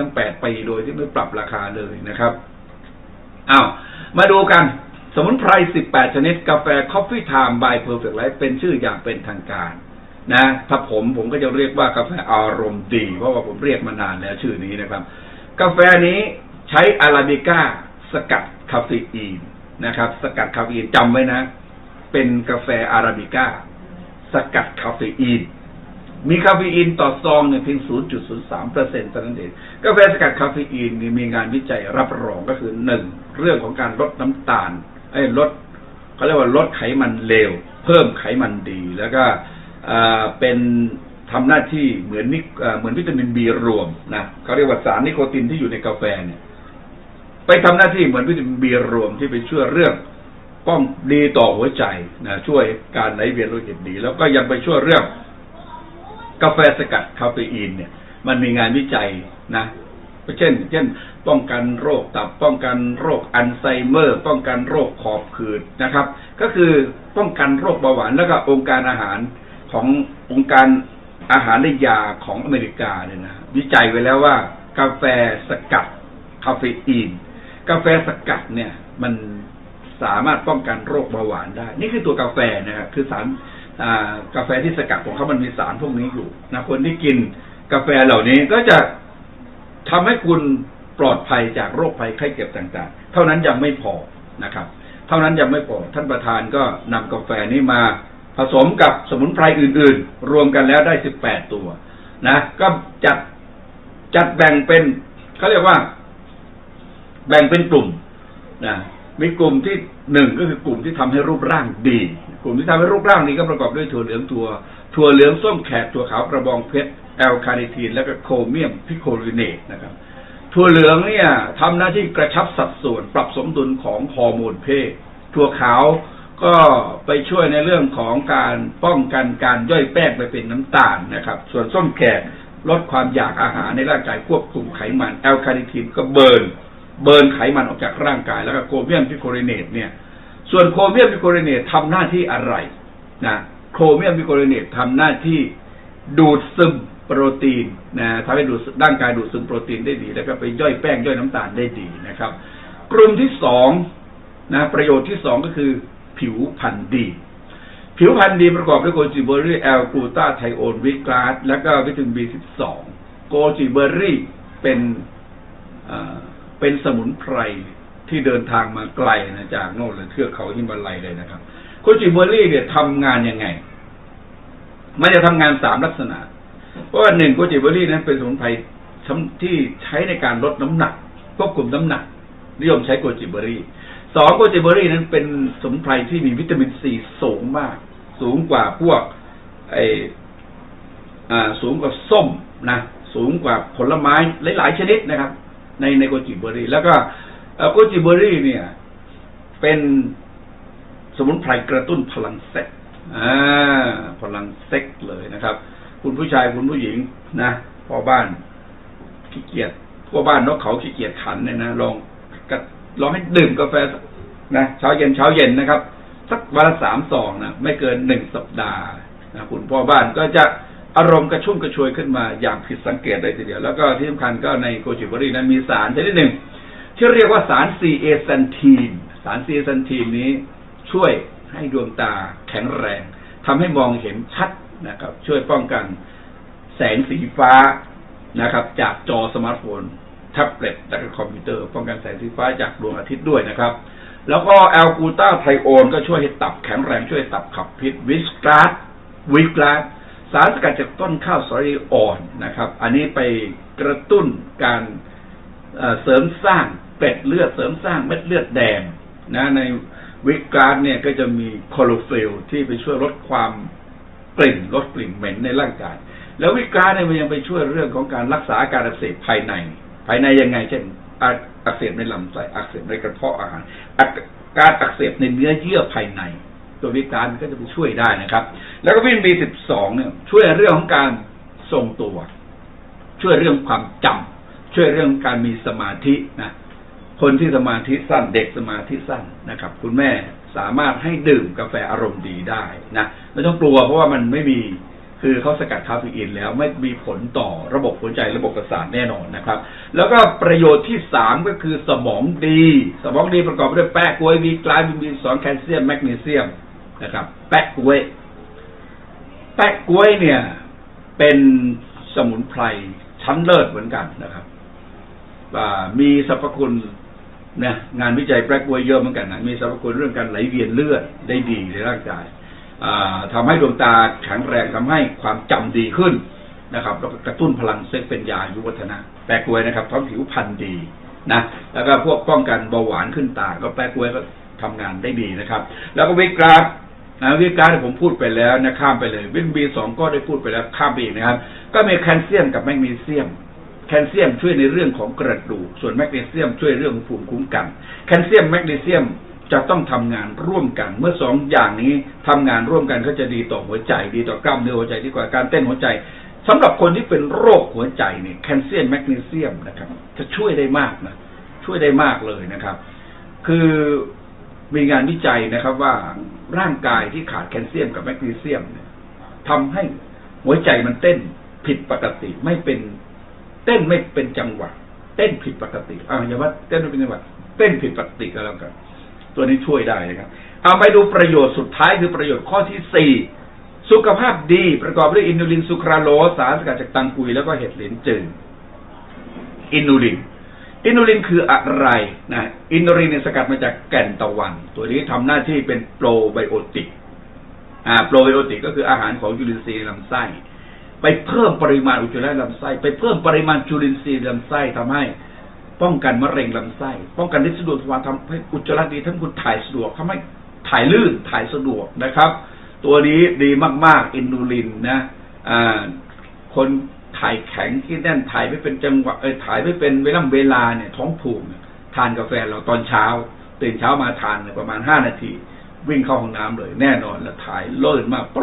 ตั้งแปดปีโดยที่ไม่ปรับราคาเลยนะครับอ้าวมาดูกัน สมุนไพร 18 ชนิดกาแฟ Coffee Time by Perfect Life เป็นชื่ออย่างเป็นทางการ นะ ถ้าผมผมก็จะเรียกว่ากาแฟอารมณ์ดี เพราะว่าผมเรียกมานานแล้วชื่อนี้นะครับ กาแฟนี้ใช้อาราบิก้า สกัดคาเฟอีนนะครับ สกัดคาเฟอีนจำไว้นะ เป็นกาแฟอาราบิก้า สกัดคาเฟอีน มีคาเฟอีนต่อซองเนี่ยเพียง 0.03เปอร์เซ็นต์เท่านั้นเองกาแฟสกัดคาเฟอีนนี่มีงานวิจัยรับรองก็คือหนึ่งเรื่องของการลดน้ำตาลไอ้ลดเขาเรียกว่าลดไขมันเลว เพิ่มไขมันดี แล้วก็อ่าเป็นทำหน้าที่เหมือนนิอ่าเหมือนวิตามินบีรวมนะเขาเรียกว่าสารนิโคตินที่อยู่ในกาแฟเนี่ย ไปทำหน้าที่เหมือนวิตามินบีรวมที่ไปช่วยเรื่องป้องดีต่อหัวใจนะช่วยการไหลเวียนโลหิตดี แล้วก็ยังไปช่วยเรื่อง กาแฟสกัดคาเฟอีนเนี่ย มันมีงานวิจัยนะเช่น เช่น ป้องกันโรคตับ ป้องกันโรคอัลไซเมอร์ ป้องกันโรคขอบขืดนะครับ ก็คือป้องกันโรคเบาหวานแล้วก็องค์การอาหารขององค์การอาหารและยาของอเมริกาเนี่ยนะวิจัยไว้แล้วว่า กาแฟสกัดคาเฟอีน กาแฟสกัดเนี่ย มันสามารถป้องกันโรคเบาหวานได้ นี่คือตัวกาแฟนะครับคือสาร กาแฟที่สกัดของเขามันมีสารพวกนี้อยู่นะคนที่กินกาแฟเหล่านี้ก็จะทำให้คุณปลอดภัยจากโรคภัยไข้เจ็บต่างๆ เท่านั้นยังไม่พอนะครับ เท่านั้นยังไม่พอท่านประธานก็นำกาแฟนี้มาผสมกับสมุนไพรอื่นๆ รวมกันแล้วได้18ตัวนะ ก็จัดจัดแบ่งเป็นเขาเรียกว่า แบ่งเป็นกลุ่มนะมีกลุ่มที่หนึ่งก็คือกลุ่มที่ทำให้รูปร่างดี กลุ่มที่ทำให้รูปร่างดีก็ประกอบด้วยถั่วเหลืองถั่วถั่วเหลืองส้มแขกถั่วขาวกระบองเพชรแอลคาเนทีนแล้วก็โครเมียมพิโคลิเนตนะครับถั่วเหลืองเนี่ยทำหน้าที่กระชับสัดส่วนปรับสมดุลของฮอร์โมนเพศถั่วขาวก็ไปช่วยในเรื่องของการป้องกันการย่อยแป้งไปเป็นน้ำตาลนะครับ ส่วนส้มแขกลดความอยากอาหารในร่างกายควบคุมไขมันแอลคาเนทีนก็เบิร์นเบิร์นไขมันออกจากร่างกายแล้วก็โคเมียมพิโคลิเนตเนี่ย ส่วนโครเมียมพิโคลเนตทำหน้าที่อะไรนะโครเมียมพิโคลเนตทำหน้าที่ดูดซึมโปรตีนนะทำให้ดูดร่างกายดูดซึมโปรตีนได้ดี แล้วก็ไปย่อยแป้งย่อยน้ำตาลได้ดีนะครับ กลุ่มที่สองนะประโยชน์ที่สองก็คือผิวพรรณดี ผิวพรรณดีประกอบด้วยโกจิเบอรี่แอลกูตาไทโอนวิกลาสและก็วิตามินบีสิบสองโกจิเบอรี่เป็นอ่าเป็นสมุนไพร ที่เดินทางมาไกลนะจากโน่นเลยเทือกเขาฮิมาลัยเลยนะครับโกจิเบอรี่เนี่ยทำงานยังไง มันจะทำงานสามลักษณะ เพราะว่าหนึ่งโกจิเบอรี่นั้นเป็นสมุนไพรที่ใช้ในการลดน้ำหนักควบคุมน้ำหนัก นิยมใช้โกจิเบอรี่สองโกจิเบอรี่นั้นเป็นสมุนไพรที่มีวิตามินซีสูงมาก สูงกว่าพวกไออ่าสูงกว่าส้มนะ สูงกว่าผลไม้หลาย ๆ ชนิดนะครับ ในในโกจิเบอรี่ แล้วก็ โกจิเบอรี่เนี่ย เป็นสมุนไพรกระตุ้นพลังเซ็กอ่าพลังเซ็กเลยนะครับ คุณผู้ชายคุณผู้หญิงนะพ่อบ้านขี้เกียจพ่อบ้านนกเขาขี้เกียจขันเนี่ยนะลองกะลองให้ดื่มกาแฟนะเช้าเย็นเช้าเย็นนะครับ สักวันละสามซองนะไม่เกินหนึ่งสัปดาห์นะคุณพ่อบ้านก็จะอารมณ์กระชุ่มกระชวยขึ้นมาอย่างผิดสังเกตเลยทีเดียว แล้วก็ที่สำคัญก็ในโกจิบอรี่นั้นมีสารชนิดหนึ่ง ที่เรียกว่าสารซีเอซันทีนสารซีเอซันทีนนี้ช่วยให้ดวงตาแข็งแรงทำให้มองเห็นชัดนะครับ ช่วยป้องกันแสงสีฟ้านะครับ จากจอสมาร์ทโฟนแท็บเล็ตและก็คอมพิวเตอร์ ป้องกันแสงสีฟ้าจากดวงอาทิตย์ด้วยนะครับ แล้วก็แอลกูตาไทโอนก็ช่วยให้ตับแข็งแรงช่วยตับขับพิษวิสกราสวิกราสสารสกัดจากต้นข้าวสาลีอ่อนนะครับ อันนี้ไปกระตุ้นการเสริมสร้าง เกล็ดเลือดเสริมสร้างเม็ดเลือดแดงนะในวิกราสเนี่ยก็จะมีคลอโรฟิลที่ไปช่วยลดความกลิ่นลดกลิ่นเหม็นในร่างกาย แล้ววิกราสเนี่ยมันยังไปช่วยเรื่องของการรักษาการอักเสบภายใน ภายในยังไง เช่นอักเสบในลำไส้อักเสบในกระเพาะอาหารการอักเสบในเนื้อเยื่อภายใน ตัววิการมันก็จะไปช่วยได้นะครับ แล้วก็วิตามินบีสิบสองเนี่ย ช่วยเรื่องของการทรงตัว ช่วยเรื่องความจำช่วยเรื่องการมีสมาธินะ คนที่สมาธิสั้นเด็กสมาธิสั้นนะครับ คุณแม่สามารถให้ดื่มกาแฟอารมณ์ดีได้นะไม่ต้องกลัวเพราะว่ามันไม่มีคือเขาสกัดคาเฟอีนแล้วไม่มีผลต่อระบบหัวใจระบบประสาทแน่นอนนะครับ แล้วก็ประโยชน์ที่สามก็คือสมองดี สมองดีประกอบไปด้วยแป้กล้วยมีกลายมีสอนแคลเซียมแมกนีเซียมนะครับ แป้กล้วย แป้กล้วยเนี่ย เป็นสมุนไพรชั้นเลิศเหมือนกันนะครับมีสรรพคุณ นะงานวิจัยแป้กวยเยอะเหมือนกันนะมีสรรพคุณเรื่องการไหลเวียนเลือดได้ดีในร่างกายอ่าทำให้ดวงตาแข็งแรงทำให้ความจำดีขึ้นนะครับแล้วก็กระตุ้นพลังเซ็กเป็นยายุวัฒนะแปะกล้วยนะครับท้องผิวพรรณดีนะแล้วก็พวกป้องกันเบาหวานขึ้นตาก็แปะกล้วยก็ทำงานได้ดีนะครับ แล้วก็วิกราฟนะวิกราฟที่ผมพูดไปแล้วนะข้ามไปเลยวิตามินบีสองก็ได้พูดไปแล้วข้ามไปอีกนะครับ ก็มีแคลเซียมกับแมกนีเซียม แคลเซียมช่วยในเรื่องของกระดูก ส่วนแมกนีเซียมช่วยเรื่องของภูมิคุ้มกัน แคลเซียมแมกนีเซียมจะต้องทำงานร่วมกัน เมื่อสองอย่างนี้ทำงานร่วมกันก็จะดีต่อหัวใจ ดีต่อกล้ามเนื้อหัวใจดีกว่าการเต้นหัวใจสำหรับคนที่เป็นโรคหัวใจเนี่ยแคลเซียมแมกนีเซียมนะครับ จะช่วยได้มากนะช่วยได้มากเลยนะครับ คือมีงานวิจัยนะครับว่าร่างกายที่ขาดแคลเซียมกับแมกนีเซียมเนี่ยทำให้หัวใจมันเต้นผิดปกติไม่เป็น เต้นไม่เป็นจังหวะ เต้นผิดปกติอ่าอย่าว่าเต้นไม่เป็นจังหวะเต้นผิดปกติก็แล้วกัน ตัวนี้ช่วยได้นะครับเอาไปดูประโยชน์สุดท้ายคือประโยชน์ข้อที่สี่สุขภาพดีประกอบด้วยอินูลินซูคราโลสารสกัดจากตังกุยแล้วก็เห็ดเหลินจืดอินูลิน อินูลินคืออะไรนะอินูลินเนี่ยสกัดมาจากแก่นตะวัน ตัวนี้ทำหน้าที่เป็นโปรไบโอติกอ่าโปรไบโอติกก็คืออาหารของจุลินทรีย์ในลำไส้ ไปเพิ่มปริมาณอุจจาระลำไส้ ไปเพิ่มปริมาณจุลินทรีย์ลำไส้ทำให้ ป้องกันมะเร็งลำไส้ ป้องกันริดสะดวกสวารทำให้อุจจาระดีทั้งคุณถ่ายสะดวกทำให้ถ่ายลื่นถ่ายสะดวกนะครับ ตัวนี้ดีมาก ๆ อินูลินนะอ่าคนถ่ายแข็งที่แน่นถ่ายไม่เป็นจังหวะเออถ่ายไม่เป็นเวลาเวลาเนี่ยท้องผูกทานกาแฟเราตอนเช้าตื่นเช้ามาทานเนี่ยประมาณห้านาที วิ่งเข้าห้องน้ำเลย แน่นอนแล้วถ่ายเลื่นมากปร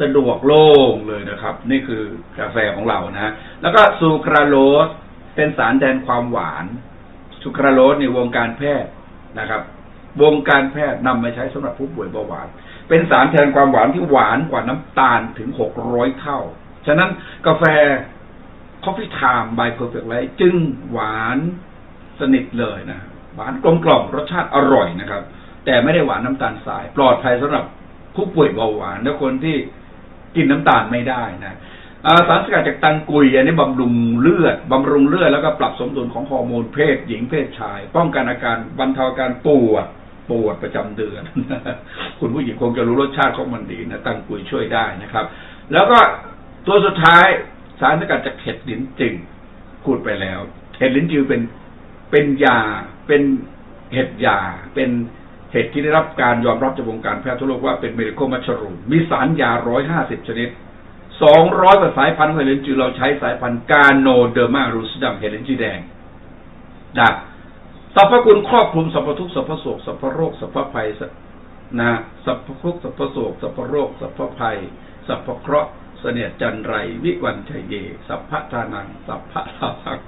สะดวกโล่งเลยนะครับ นี่คือกาแฟของเรานะ แล้วก็ซูคราโลสเป็นสารแทนความหวานซูคราโลสในวงการแพทย์นะครับ วงการแพทย์นำมาใช้สำหรับผู้ป่วยเบาหวาน เป็นสารแทนความหวานที่หวานกว่าน้ำตาลถึงหกร้อยเท่า ฉะนั้นกาแฟ Coffee Time by Perfect Life จึงหวานสนิทเลยนะ หวานกลมกล่อมรสชาติอร่อยนะครับ แต่ไม่ได้หวานน้ำตาลสาย ปลอดภัยสำหรับผู้ป่วยเบาหวานและคนที่ กินน้ำตาลไม่ได้นะสารสกัดจากตังกุยอันนี้บำรุงเลือดบำรุงเลือดแล้วก็ปรับสมดุลของฮอร์โมนเพศหญิงเพศชาย ป้องกันอาการบรรเทาอาการปวดปวดประจำเดือน คุณผู้หญิงคงจะรู้รสชาติของมันดีนะตังกุยช่วยได้นะครับ แล้วก็ตัวสุดท้ายสารสกัดจากเห็ดลิ้นจือพูดไปแล้ว เห็ดลิ้นจือเป็นเป็นยาเป็นเห็ดยาเป็น เห็ดที่ได้รับการยอมรับจากวงการแพทย์ทั่วโลกว่าเป็นเมดิโคมัชรูมมีสารยาร้อยห้าสิบชนิดสองร้อยกว่าสายพันธุ์ของเฮเลนจือเราใช้สายพันธุ์กาโนเดอร์มารูสดัมเฮเลนจือแดงนะสรรพคุณครอบคลุมสรรพทุกสรรพโศกสรรพโรคสรรพภัยนะสรรพทุกสรรพโศกสรรพโรคสรรพภัยสรรพเคราะห์ เสนียจันไร วิวันชัยเย สัพพะทานัง สัพพะลาภัง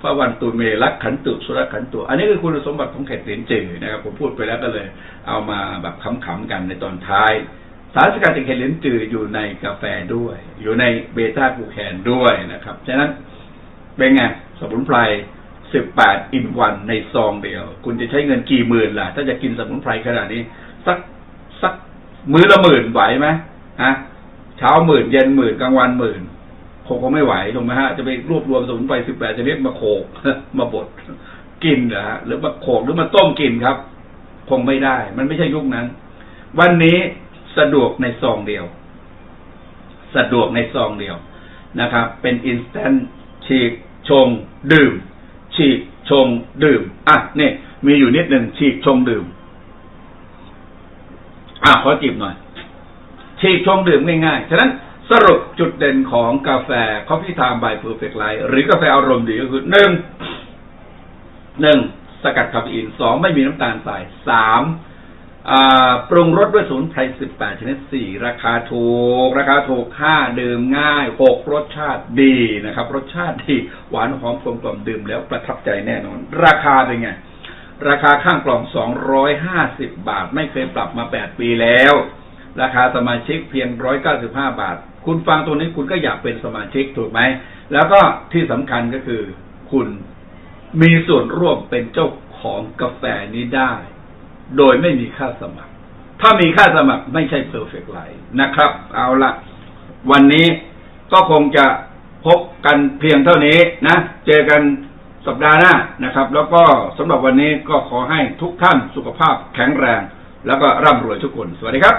พระวันตุเมลักขันตุสุรขันตุ อันนี้คือคุณสมบัติของเข็ดเหรียญจือนะครับ ผมพูดไปแล้วก็เลย เอามาแบบขำๆกันในตอนท้าย สารสกัดจากเห็ดลิ้นจืออยู่ในกาแฟด้วย อยู่ในเบต้ากูแคนด้วยนะครับ ฉะนั้นเป็นไงสมุนไพร18อินวันในซองเดียว คุณจะใช้เงินกี่หมื่นล่ะ ถ้าจะกินสมุนไพรขนาดนี้ สักสักมื้อละหมื่นไหวไหมฮะ เช้าหมื่นเย็นหมื่นกลางวันหมื่นคงคงไม่ไหวถูกไหมฮะจะไปรวบรวมสมุนไพร18ชนิดมาโขกมาบดกินเหรอฮะหรือมาโขกหรือมาต้มกินครับ คงไม่ได้ มันไม่ใช่ยุคนั้น วันนี้สะดวกในซองเดียว สะดวกในซองเดียวนะครับ เป็นอินสแตนฉีกชง ดื่ม ฉีกชง ดื่ม อะนี่มีอยู่นิดหนึ่งฉีกชงดื่ม อะขอจิบหน่อย ฉีกชงดื่มง่ายๆ ฉะนั้นสรุปจุดเด่นของกาแฟ Coffee Time by Perfect Life หรือกาแฟอารมณ์ดีก็คือหนึ่งหนึ่งสกัดคาเฟอีนสองไม่มีน้ำตาลใส่สามปรุงรสด้วยสมุนไพรสิบแปดชนิดสี่ราคาถูก ราคาถูกห้าดื่มง่ายหกรสชาติดีนะครับ รสชาติดีหวานหอมกลมกล่อมดื่มแล้วประทับใจแน่นอน ราคาเป็นไง ราคาข้างกล่องสองร้อยห้าสิบบาท ไม่เคยปรับมาแปดปีแล้ว ราคาสมาชิกเพียง195บาท คุณฟังตรงนี้คุณก็อยากเป็นสมาชิกถูกไหม แล้วก็ที่สำคัญก็คือ คุณมีส่วนร่วมเป็นเจ้าของกาแฟนี้ได้ โดยไม่มีค่าสมัคร ถ้ามีค่าสมัครไม่ใช่ Perfect Life นะครับ เอาละวันนี้ก็คงจะพบกันเพียงเท่านี้นะ เจอกันสัปดาห์หน้านะครับ แล้วก็สำหรับวันนี้ก็ขอให้ทุกท่านสุขภาพแข็งแรง แล้วก็ร่ำรวยทุกคน สวัสดีครับ